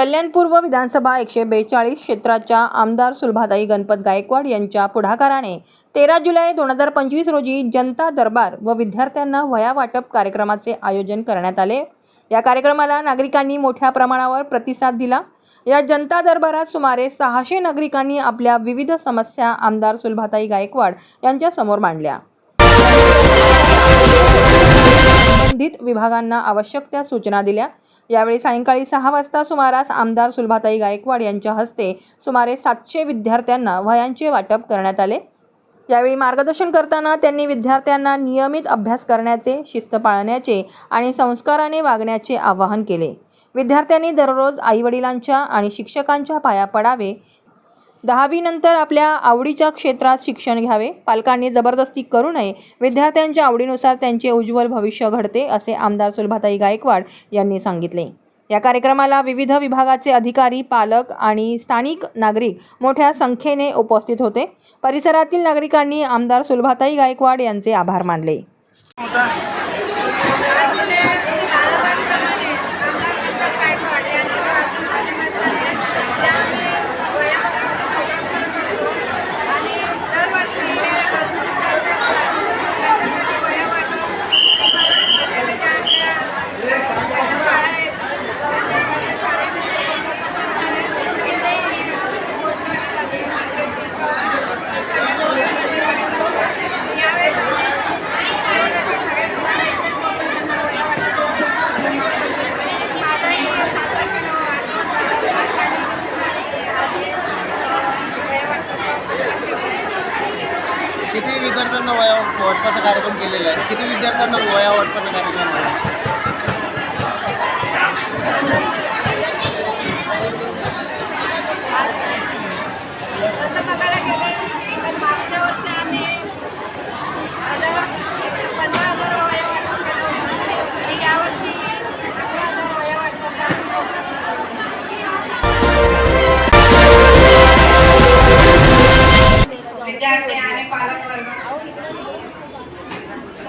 कल्याणपूर्व विधानसभा एकशे बेचाळीस क्षेत्राच्या आमदार सुलभाताई गणपत गायकवाड यांच्या पुढाकाराने तेरा जुलै दोन हजार पंचवीस रोजी जनता दरबार व विद्यार्थ्यांना वया वाटप कार्यक्रमाचे आयोजन करण्यात आले. या कार्यक्रमाला नागरिकांनी मोठ्या प्रमाणावर प्रतिसाद दिला. या जनता दरबारात सुमारे सहाशे नागरिकांनी आपल्या विविध समस्या आमदार सुलभाताई गायकवाड यांच्या समोर मांडल्या. संबंधित विभागांना आवश्यक त्या सूचना दिल्या. यावेळी सायंकाळी सहा वाजता सुमारास आमदार सुलभाताई गायकवाड यांच्या हस्ते सुमारे सातशे विद्यार्थ्यांना वयांचे वाटप करण्यात आले. यावेळी मार्गदर्शन करताना त्यांनी विद्यार्थ्यांना नियमित अभ्यास करण्याचे शिस्त पाळण्याचे आणि संस्काराने वागण्याचे आवाहन केले. विद्यार्थ्यांनी दररोज आईवडिलांच्या आणि शिक्षकांच्या पाया पडावे दहावीनंतर आपल्या आवडीच्या क्षेत्रात शिक्षण घ्यावे. पालकांनी जबरदस्ती करू नये. विद्यार्थ्यांच्या आवडीनुसार त्यांचे उज्ज्वल भविष्य घडते असे आमदार सुलभाताई गायकवाड यांनी सांगितले. या कार्यक्रमाला विविध विभागाचे अधिकारी पालक आणि स्थानिक नागरिक मोठ्या संख्येने उपस्थित होते. परिसरातील नागरिकांनी आमदार सुलभाताई गायकवाड यांचे आभार मानले आणि दरवर्षी हे गरजू विद्यार्थी असतात त्यांच्यासाठी वह्या वाटप हे करत म्हणजे आपल्या त्यांच्या शाळा आहेत गव्हर्नमेंटच्या शाळेमध्ये पुस्तकं शाळेत इथे ही घोषणा झाली यावेळेस आम्ही ठरवलं की सगळ्या मुलांना एकच दिवशी त्यांना वह्या वाटप आणि माझाही सात तारखेला वाढदिवस झाला आणि आज हे, अं, वह्या वाटपाचा किती विद्यार्थ्यांना वया वाटपाचा कार्यक्रम केलेला आहे? किती विद्यार्थ्यांना वया वाटपाचा कार्यक्रम आहे?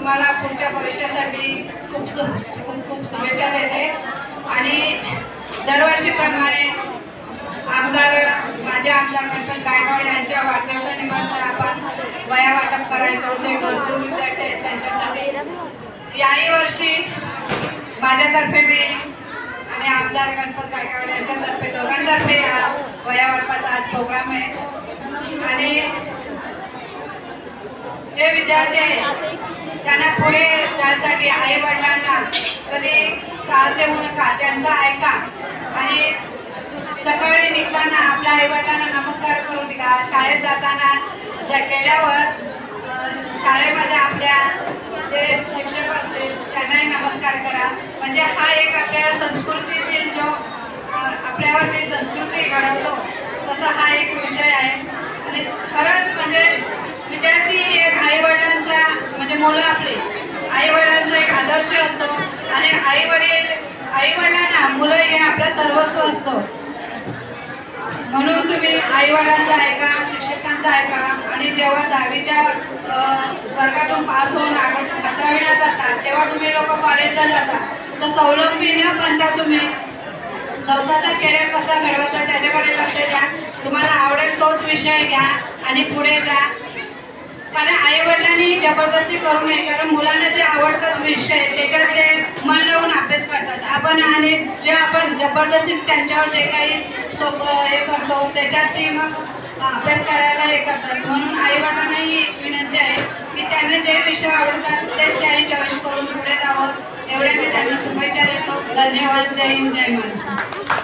तुम्हाला पुढच्या भविष्यासाठी खूप सु खूप खूप शुभेच्छा देते. आणि दरवर्षीप्रमाणे आमदार माझे आमदार गणपत गायकवाड यांच्या वाढदिवसानिमित्त आपण वया वाटप करायचं होते. गरजू विद्यार्थी त्यांच्यासाठी. याही वर्षी माझ्यातर्फे मी आणि आमदार गणपत गायकवाड यांच्यातर्फे दोघांतर्फे हा वया वाटपाचा आज प्रोग्राम आहे. आणि जे विद्यार्थी आहेत त्यांना पुढे त्यासाठी आई वडिलांना कधी त्रास देऊ नका त्यांचा ऐका. आणि सकाळी निघताना आपल्या आई वडिलांना नमस्कार करून निघा. शाळेत जाताना ज्या गेल्यावर शाळेमध्ये आपल्या जे शिक्षक असतील त्यांनाही नमस्कार करा. म्हणजे हा एक आपल्या संस्कृतीतील जो आपल्यावर जी संस्कृती घडवतो तसा हा एक विषय आहे. आणि खरंच म्हणजे विद्यार्थी एक आई वडिलांचा म्हणजे मुलं आपली आई वडिलांचा एक आदर्श असतो आणि आई वडील आई वडिलांना मुलं हे आपलं सर्वस्व असतं. म्हणून तुम्ही आई वडिलांचं ऐका शिक्षकांचं ऐका आणि जेव्हा दहावीच्या वर्गातून पास होऊन आग अकरावीला जाता तेव्हा तुम्ही लोक कॉलेजला जाता. तर सवलंबी न बनता तुम्ही. स्वतःचा करिअर कसा घडवायचा त्याच्याकडे लक्ष द्या. तुम्हाला आवडेल तोच विषय घ्या आणि पुढे जा. कारण आईवडिलांनी जबरदस्ती करू नये कारण मुलांना जे आवडतात विषय त्याच्यात ते मन लावून अभ्यास करतात. आपण आणि जे आपण जबरदस्ती त्यांच्यावर जे काही सोप हे करतो त्याच्यात ते मग अभ्यास करायला हे करतात. म्हणून आईवडिलांनाही एक विनंती आहे की त्यांना जे विषय आवडतात ते त्याही चॉईस करून पुढे जावं. एवढे मी त्यांना शुभेच्छा देतो. धन्यवाद. जय हिंद जय महाराष्ट्र.